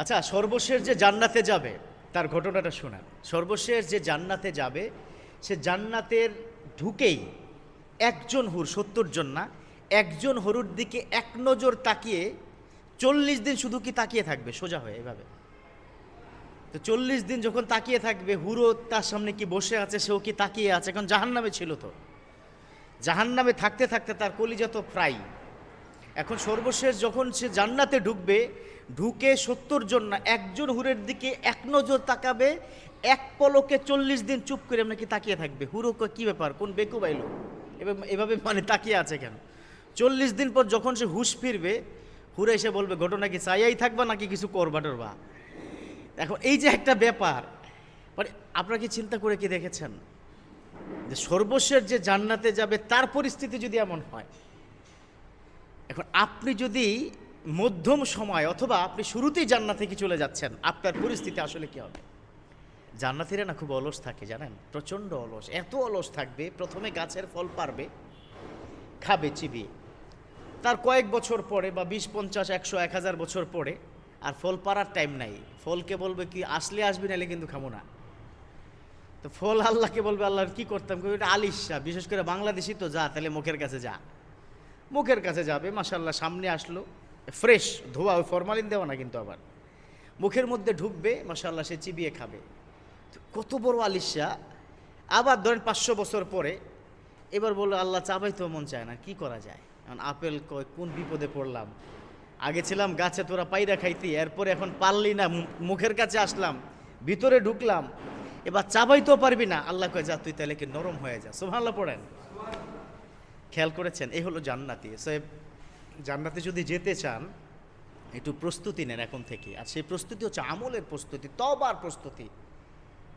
আচ্ছা সর্বশেষ যে জান্নাতে যাবে, তার ঘটনাটা শোনান। সর্বশেষ যে জান্নাতে যাবে, সে জান্নাতের ঢুকেই একজন হুর, সত্তর জন না, একজন হরুর দিকে এক নজর তাকিয়ে চল্লিশ দিন শুধু কি তাকিয়ে থাকবে? সোজা হয়ে, এভাবে। তো চল্লিশ দিন যখন তাকিয়ে থাকবে হুরো তার সামনে কি বসে আছে, সেও কি তাকিয়ে আছে? এখন জাহান্নামে ছিল তো। জাহান্নামে থাকতে থাকতে তার কলিজা তো ফ্রাই এখন সর্বশেষ যখন সে জান্নাতে ঢুকবে, ঢুকে সত্তর জন না, একজন হুরের দিকে এক নজর তাকাবে, এক পলকে চল্লিশ দিন চুপ করে নাকি তাকিয়ে থাকবে। হুরো কি ব্যাপার? কোন বেকু বাইলো এভাবে মানে তাকিয়ে আছে কেন? চল্লিশ দিন পর যখন সে হুশ ফিরবে, হুরে এসে বলবে, ঘটনা কি চাইয়াই থাকবা নাকি কিছু করবা টরবা? এখন এই যে একটা ব্যাপার মানে আপনারা কি চিন্তা করে কি দেখেছেন? যে সর্বশেষ যে জান্নাতে যাবে, তার পরিস্থিতি যদি এমন হয় এখন আপনি যদি মধ্যম সময় অথবা আপনি শুরুতেই জান্নাত থেকে চলে যাচ্ছেন, আপনার পরিস্থিতি আসলে কি হবে? জান্নাতিরা না খুব অলস থাকে, জানেন? প্রচণ্ড অলস, এত অলস থাকবে, প্রথমে গাছের ফল পারবে, খাবে চিবিয়ে তার কয়েক বছর পরে বা বিশ, পঞ্চাশ, একশো, এক হাজার বছর পরে আর ফল পারার টাইম নাই। ফলকে বলবে কি, আসলে আসবি নাহলে কিন্তু খাব না। তো ফল আল্লাহকে বলবে আল্লাহ কি করতাম? এটা আলিশা বিশেষ করে বাংলাদেশি তো যা, তাহলে মুখের কাছে যা। মুখের কাছে যাবে মাসাল্লাহ সামনে আসলো। ফ্রেশ, ধোয়া, ওই ফরমালিন দেওয়া না কিন্তু আবার। মুখের মধ্যে ঢুকবে মাসাল্লাহ সে চিবিয়ে খাবে। কত বড় আলিশা। আবার ধরেন পাঁচশো বছর পরে, এবার বলল, আল্লাহ চাবাই তো মন চায় না, কি করা যায়? এখন আপেল কয়, কোন বিপদে পড়লাম? আগে ছিলাম গাছে তোরা পায়রা খাইতি, এরপরে এখন পারলি না মুখের কাছে আসলাম, ভিতরে ঢুকলাম। এবার চাবাই তো পারবি না। আল্লাহ কয়, যা তুই তাহলে কি নরম হয়ে যা। সোভাল্লা পড়েন। খেয়াল করেছেন? এই হলো জান্নাতি। সাহেব জান্নাতে যদি যেতে চান, একটু প্রস্তুতি নেন এখন থেকে। আর সেই প্রস্তুতি হচ্ছে আমলের প্রস্তুতি তবার প্রস্তুতি।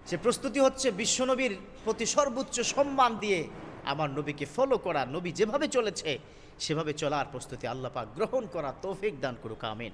সে প্রস্তুতি হচ্ছে বিশ্বনবীর প্রতি সর্বোচ্চ সম্মান দিয়ে আমার নবীকে ফলো করা। নবী যেভাবে চলেছে, সেভাবে চলার প্রস্তুতি আল্লাপাক গ্রহণ করা তৌফিক দান করুক, আমিন।